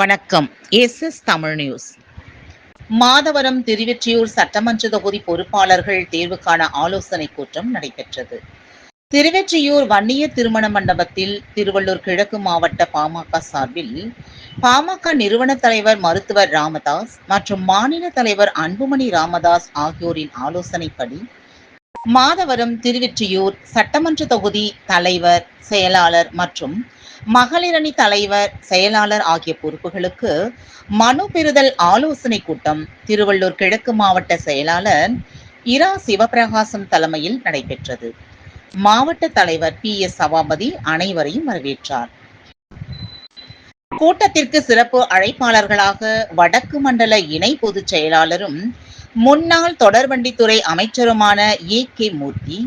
வணக்கம். S S Tamil news. Madhavaram Thiruvottiyur சட்டமன்ற தொகுதி பொறுப்பாளர்கள் தேர்வுக்கான ஆலோசனை கூட்டம் நடைபெற்றது. திருவெற்றியூர் வன்னியர் திருமண மண்டபத்தில் திருவள்ளூர் கிழக்கு மாவட்ட பாமக சார்பில் பாமக நிறுவன தலைவர் மருத்துவர் ராமதாஸ் மற்றும் மாநில தலைவர் அன்புமணி ராமதாஸ் ஆகியோரின் ஆலோசனைப்படி மாதவரம் திருவெற்றியூர் சட்டமன்ற தொகுதி தலைவர் செயலாளர் மற்றும் மகளிரணி தலைவர் செயலாளர் ஆகிய பொறுப்புகளுக்கு மனு பெறுதல் ஆலோசனை கூட்டம் திருவள்ளூர் கிழக்கு மாவட்ட செயலாளர் இரா சிவபிரகாசம் தலைமையில் நடைபெற்றது. மாவட்ட தலைவர் பி. எஸ். சபாபதி அனைவரையும் வரவேற்றார். கூட்டத்திற்கு சிறப்பு அழைப்பாளர்களாக வடக்கு மண்டல இணை பொதுச் செயலாளரும் முன்னாள் தொடர்வண்டித்துறை அமைச்சருமான ஏ கே மூர்த்தி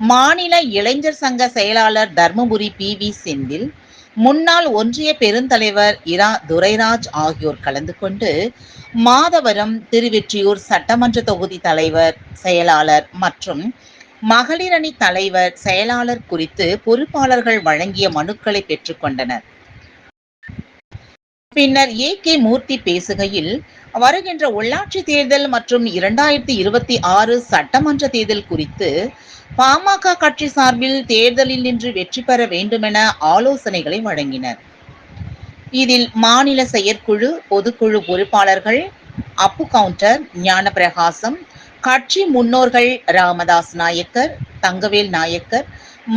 மாநில இளைஞர் சங்க செயலாளர் தர்மபுரி பி வி செந்தில் முன்னாள் ஒன்றிய பெருந்தலைவர் இரா துரைராஜ் ஆகியோர் கலந்து கொண்டு மாதவரம் திருவெற்றியூர் சட்டமன்ற தொகுதி தலைவர் செயலாளர் மற்றும் மகளிரணி தலைவர் செயலாளர் குறித்து பொறுப்பாளர்கள் வழங்கிய மனுக்களை பெற்றுக்கொண்டனர் பின்னர் ஏ கே மூர்த்தி பேசுகையில் வருகின்ற உள்ளாட்சி தேர்தல் மற்றும் இரண்டாயிரத்தி இருபத்தி ஆறு சட்டமன்ற தேர்தல் குறித்து பாமக கட்சி சார்பில் தேர்தலில் நின்று வெற்றி பெற வேண்டுமென ஆலோசனைகளை வழங்கினர். இதில் மாநில செயற்குழு பொதுக்குழு பொறுப்பாளர்கள் அப்பு கவுண்டர் ஞானப்பிரகாசம் கட்சி முன்னோர்கள் ராமதாஸ் நாயக்கர் தங்கவேல் நாயக்கர்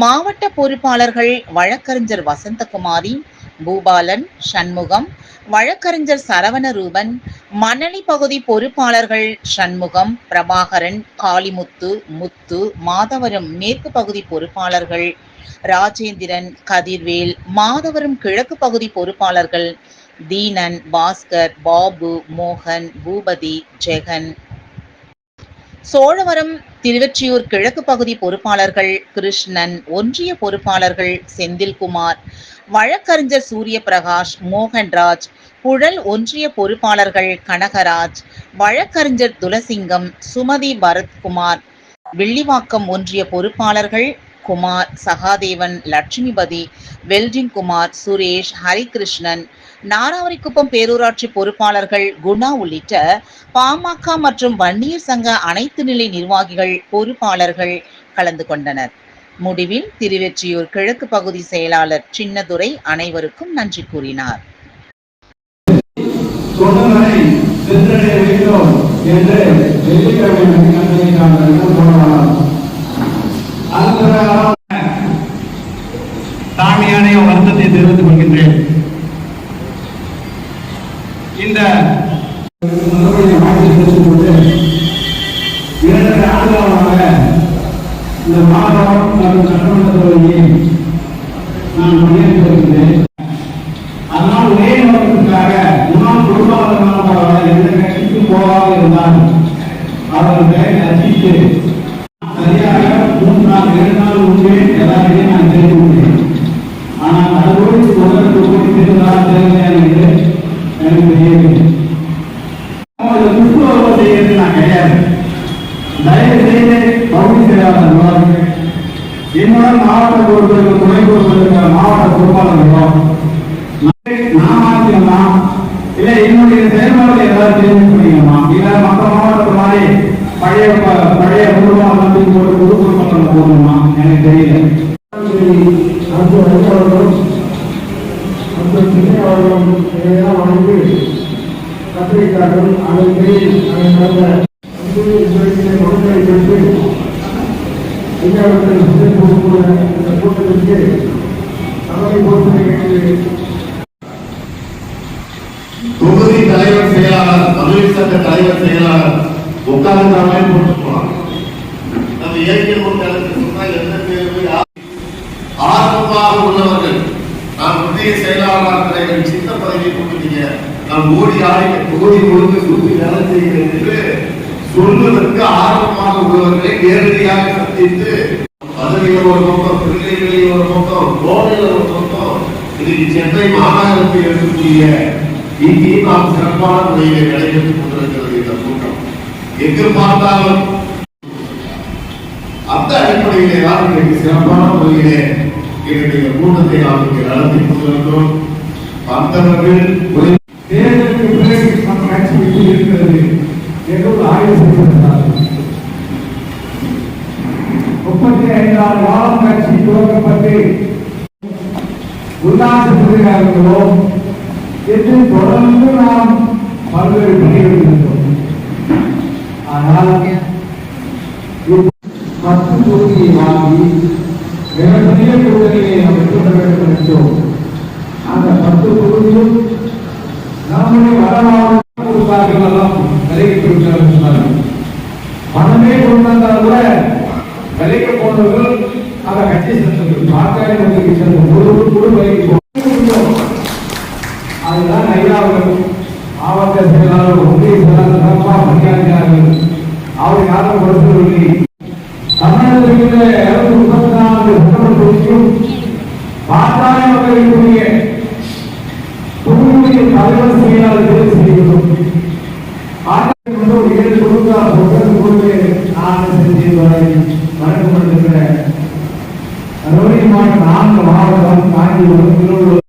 மாவட்ட பொறுப்பாளர்கள் வழக்கறிஞர் வசந்தகுமாரி பூபாலன் சண்முகம் வழக்கறிஞர் சரவணரூபன் மணலி பகுதி பொறுப்பாளர்கள் சண்முகம் பிரபாகரன் காளிமுத்து முத்து மாதவரம் மேற்கு பகுதி பொறுப்பாளர்கள் ராஜேந்திரன் கதிர்வேல் மாதவரம் கிழக்கு பகுதி பொறுப்பாளர்கள் தீனன் பாஸ்கர் பாபு மோகன் பூபதி ஜெகன் சோழவரம் திருவெற்றியூர் கிழக்கு பகுதி பொறுப்பாளர்கள் கிருஷ்ணன் ஒன்றிய பொறுப்பாளர்கள் செந்தில்குமார் வழக்கறிஞர் சூரிய பிரகாஷ் மோகன்ராஜ் புழல் ஒன்றிய பொறுப்பாளர்கள் கனகராஜ் வழக்கறிஞர் துலசிங்கம் சுமதி பரத்குமார் வில்லிவாக்கம் ஒன்றிய பொறுப்பாளர்கள் குமார் சகாதேவன் லட்சுமிபதி வெல்டிங் குமார் சுரேஷ் ஹரிகிருஷ்ணன் நாராவரிக்குப்பம் பேரூராட்சி பொறுப்பாளர்கள் குணா உள்ளிட்ட பாமக மற்றும் வன்னியர் சங்க அனைத்து நிலை நிர்வாகிகள் பொறுப்பாளர்கள் கலந்து கொண்டனர். முடிவில் திருவெற்றியூர் கிழக்கு பகுதி செயலாளர் சின்னதுரை அனைவருக்கும் நன்றி கூறினார். சொன்னதை வருத்தத்தை தெரிவித்துக் கொள்கின்றேன். இந்த மறுபடியும் வாழ்த்து ஆண்டுகளாக இந்த மாதம் மற்றும் சட்டமன்ற தொகுதியை நான் பணியாற்றி அதனால் ஒரே நோக்கத்திற்காக முன்னாள் பொறுப்பாளர்களாக எந்த கட்சிக்கும் போகாமல் இருந்தால் அவர்களை ரசித்து சரியாக மூன்று நாள் பகுதி செயலாளர் என்னுடன் மாவட்ட பொறுப்பிற்கு துணை பொறுப்பிற்கு மாவட்ட பொறுப்பாளர்களோ நான் மாத்திக்கலாம் இல்ல என்னுடைய செயல்பாடுகள் ஏதாவது தெரிஞ்சு இல்ல மற்ற மாவட்டத்து மாதிரி பழைய பழைய குடும்பம் வந்து போட்டு புது குடும்பத்தில் எனக்கு தெரியல அந்த அந்த அவர்களும் அதை நல்ல மக்களை பெற்று இந்தியாவில் இந்த கூட்டத்திற்கு தலைமை பொறுப்பு தொகுதி தலைவர் செயலாளர் மகளிர் சங்க தலைவர் செயலாளர் உட்கார்ந்தாமே போட்டு போலாம் நம்ம இயற்கை முன்களத்தில் சொன்னால் என்ன பேரு? ஆர்வமாக உள்ளவர்கள் நான் புதிய செயலாளராக சின்ன பதவியை கொடுத்தீங்க நான் ஓடி ஆடி தொகுதி முழுக்க சுற்றி வேலை செய்கிறேன் என்று சொல்வதற்கு ஆர்வமாக உள்ளவர்களை நேரடியாக சந்தித்து பதவியில் ஒரு பக்கம் பிள்ளைகளில் ஒரு பக்கம் கோடையில் ஒரு பக்கம் இன்னைக்கு சென்னை மாநகரத்தில் இருக்கக்கூடிய இங்கே நாம் சிறப்பான முறையிலே நடைபெற்றுக் கொண்டிருக்கிறது. எங்கு பார்த்தாலும் அந்த அடிப்படையிலே தான் இன்றைக்கு சிறப்பான முறையிலே என்னுடைய கூட்டத்தை நாம் இங்கே நடத்தி கொண்டிருக்கிறோம். வந்தவர்கள் உரை- கட்சி எப்படி இருக்கிறது என்று ஒரு ஆய்வு முப்பத்தி ஐந்தாறு கட்சி துவக்கப்பட்டு என்று தொடர்ந்து நாம் பல்வேறு பணிகள் இருந்தோம் ஆனால் பத்து தொகுதியை வாங்கி மிகப்பெரிய கூட்டணியை அமைத்துள்ள வேண்டும் என்றோம். அந்த பத்து தொகுதியும் நம்முடைய வரலாறு எல்லாம் விலைக்கு கொடுக்கிறார்கள் சொன்னார்கள் பணமே கொண்டு வந்தால் கூட விலைக்கு போனவர்கள் அதை கட்டி சென்றது பாட்டாளி மக்களுக்கு சென்றது ஒரு கூட விலைக்கு அதுதான் ஐயாவும் மாவட்ட செயலாளர் ஒன்றிய செயலாளர் சிறப்பாக பணியாற்றினார்கள் அவரை யாரும் கொடுக்கவில்லை தமிழகத்தில் இருநூத்தி முப்பத்தி நான்கு சட்டமன்ற தொகுதியும் பாட்டாளி மக்களுக்குரிய தொகுதியுடைய தலைவர் செயலாளர் தேர்வு செய்கிறோம் ஏழு கொடுத்தா பொருள் கொடுத்து நான் செஞ்சு வரை நான்கு மாவட்டம் காஞ்சிபுரம் திருவள்ளூர்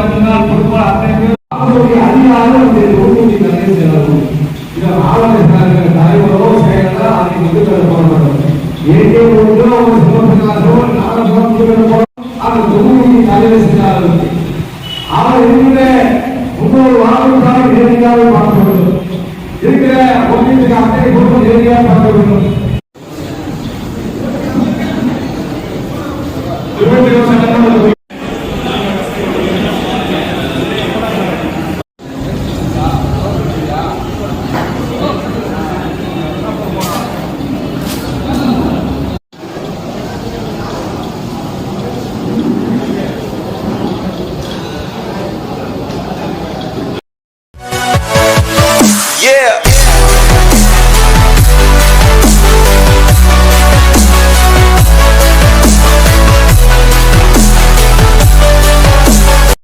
அப்படின்னா குடும்ப அத்தனை அவருடைய அதிகாரம் அந்த தொகுதி நிறைய செல்லணும் இதை ஆளுநர் தலைவரோ செயலா அதை வந்து போடணும் ஏற்கே ஒன்று அவங்க சிவப்பினாரோ நாலு சிவப்பினாரோ அந்த தொகுதியின் தலைவர் செல்லாது அவர் இருக்கிற முன்னூறு வாக்குக்காக நேரடியாக பார்க்க வேண்டும் இருக்கிற ஒன்றியத்துக்கு அத்தனை பொருள் நேரடியாக பார்க்க வேண்டும்